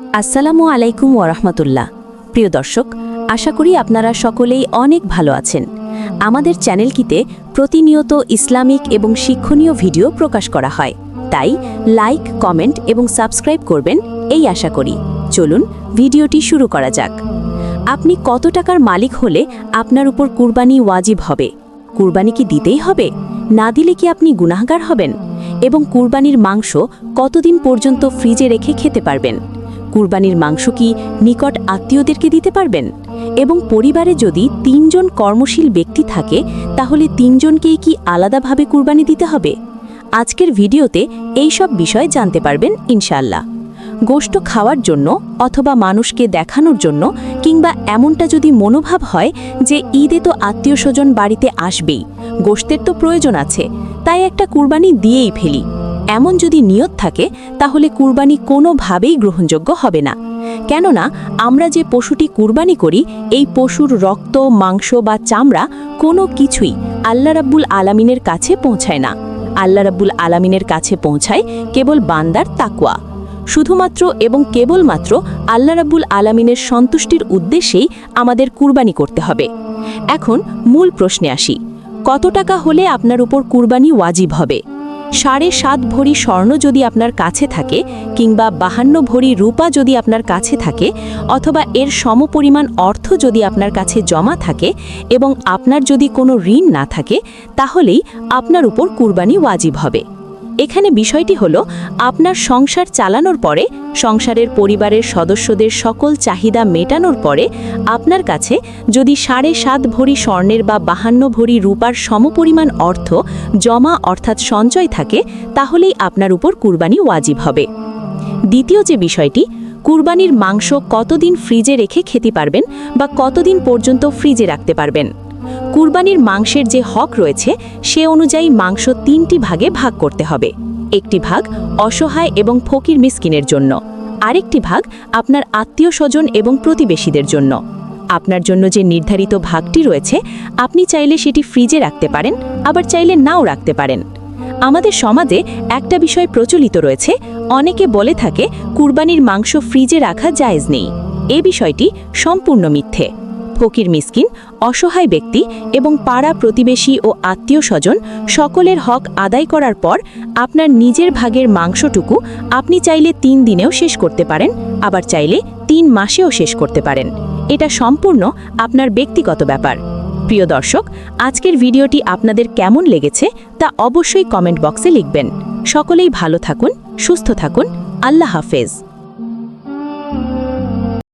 আসসালামু আলাইকুম ওরহমতুল্লাহ প্রিয় দর্শক, আশা করি আপনারা সকলেই অনেক ভালো আছেন। আমাদের চ্যানেলটিতে প্রতিনিয়ত ইসলামিক এবং শিক্ষণীয় ভিডিও প্রকাশ করা হয়। তাই লাইক, কমেন্ট এবং সাবস্ক্রাইব করবেন, এই আশা করি। চলুন ভিডিওটি শুরু করা যাক। আপনি কত টাকার মালিক হলে আপনার উপর কুরবানি ওয়াজিব হবে? কুরবানি কি দিতেই হবে? না দিলে কি আপনি গুনাহগার হবেন? এবং কুরবানির মাংস কতদিন পর্যন্ত ফ্রিজে রেখে খেতে পারবেন? কুরবানির মাংস কি নিকট আত্মীয়দেরকে দিতে পারবেন? এবং পরিবারে যদি তিনজন কর্মশীল ব্যক্তি থাকে, তাহলে তিনজনকেই কি আলাদাভাবে কুরবানি দিতে হবে? আজকের ভিডিওতে এই সব বিষয় জানতে পারবেন ইনশাল্লাহ গোষ্ঠ খাওয়ার জন্য অথবা মানুষকে দেখানোর জন্য কিংবা এমনটা যদি মনোভাব হয় যে ঈদে তো আত্মীয় স্বজন বাড়িতে আসবেই গোষ্ঠের তো প্রয়োজন আছে, তাই একটা কুরবানি দিয়েই ফেলি। এমন যদি নিয়ত থাকে, তাহলে কুরবানি কোনোভাবেই গ্রহণযোগ্য হবে না। কেননা, আমরা যে পশুটি কুরবানি করি, এই পশুর রক্ত, মাংস বা চামড়া কোনো কিছুই আল্লাহ রাব্বুল আলামিনের কাছে পৌঁছায় না। আল্লাহ রাব্বুল আলামিনের কাছে পৌঁছায় কেবল বান্দার তাকুয়া শুধুমাত্র এবং কেবলমাত্র আল্লাহ রাব্বুল আলামিনের সন্তুষ্টির উদ্দেশ্যেই আমাদের কুরবানি করতে হবে। এখন মূল প্রশ্নে আসি, কত টাকা হলে আপনার উপর কুরবানি ওয়াজিব হবে? সাড়ে সাত ভরি স্বর্ণ যদি আপনার কাছে থাকে, কিংবা বাহান্ন ভরি রূপা যদি আপনার কাছে থাকে, অথবা এর সমপরিমাণ অর্থ যদি আপনার কাছে জমা থাকে, এবং আপনার যদি কোনো ঋণ না থাকে, তাহলেই আপনার উপর কুরবানি ওয়াজিব হবে। এখানে বিষয়টি হলো, আপনার সংসার চালানোর পরে, সংসারের পরিবারের সদস্যদের সকল চাহিদা মেটানোর পরে, আপনার কাছে যদি সাড়ে সাত ভরি স্বর্ণের বা বাহান্ন ভরি রূপার সমপরিমাণ অর্থ জমা অর্থাৎ সঞ্চয় থাকে, তাহলেই আপনার উপর কুরবানি ওয়াজিব হবে। দ্বিতীয় যে বিষয়টি, কুরবানির মাংস কতদিন ফ্রিজে রেখে খেতে পারবেন বা কতদিন পর্যন্ত ফ্রিজে রাখতে পারবেন? কুরবানির মাংসের যে হক রয়েছে, সে অনুযায়ী মাংস তিনটি ভাগে ভাগ করতে হবে। একটি ভাগ অসহায় এবং ফকির মিসকিনের জন্য। আরেকটি ভাগ আপনার আত্মীয় স্বজন এবং প্রতিবেশীদের জন্য। আপনার জন্য যে নির্ধারিত ভাগটি রয়েছে, আপনি চাইলে সেটি ফ্রিজে রাখতে পারেন, আবার চাইলে নাও রাখতে পারেন। আমাদের সমাজে একটা বিষয় প্রচলিত রয়েছে, অনেকে বলে থাকে, কুরবানির মাংস ফ্রিজে রাখা জায়েজ নেই। এ বিষয়টি সম্পূর্ণ মিথ্যে। ফকির মিসকিন, অসহায় ব্যক্তি এবং পাড়া প্রতিবেশী ও আত্মীয় স্বজন সকলের হক আদায় করার পর আপনার নিজের ভাগের মাংসটুকু আপনি চাইলে তিন দিনেও শেষ করতে পারেন, আবার চাইলে তিন মাসেও শেষ করতে পারেন। এটা সম্পূর্ণ আপনার ব্যক্তিগত ব্যাপার। প্রিয় দর্শক, আজকের ভিডিওটি আপনাদের কেমন লেগেছে তা অবশ্যই কমেন্ট বক্সে লিখবেন। সকলেই ভালো থাকুন, সুস্থ থাকুন, আল্লাহ হাফেজ।